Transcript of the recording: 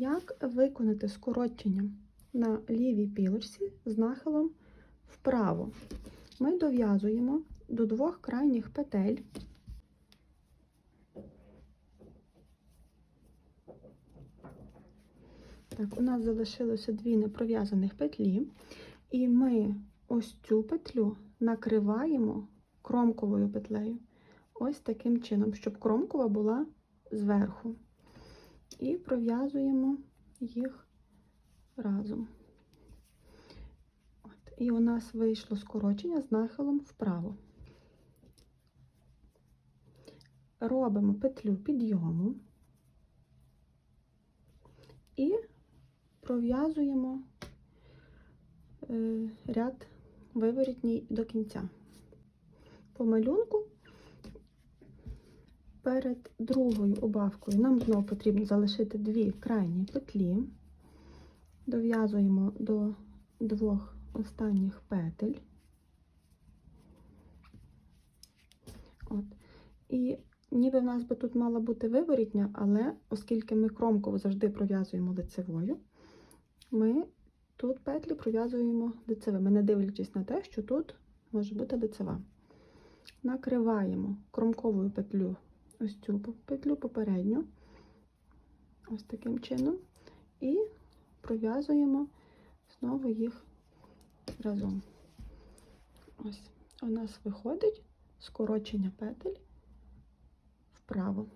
Як виконати скорочення на лівій пілочці з нахилом вправо? Ми дов'язуємо до двох крайніх петель. Так, у нас залишилося дві непров'язаних петлі, і ми ось цю петлю накриваємо кромковою петлею. Ось таким чином, щоб кромкова була зверху. І пров'язуємо їх разом. От. І у нас вийшло скорочення з нахилом вправо. Робимо петлю підйому і пров'язуємо е, ряд виворітній до кінця. По малюнку перед другою убавкою нам знову потрібно залишити дві крайні петлі, дов'язуємо до двох останніх петель. От. І ніби в нас би тут мала бути виворітня, але оскільки ми кромково завжди пров'язуємо лицевою, ми тут петлі пров'язуємо лицевими, не дивлячись на те, що тут може бути лицева. Накриваємо кромковою петлю ось цю петлю попередню, ось таким чином, і пров'язуємо знову їх разом. Ось у нас виходить скорочення петель вправо.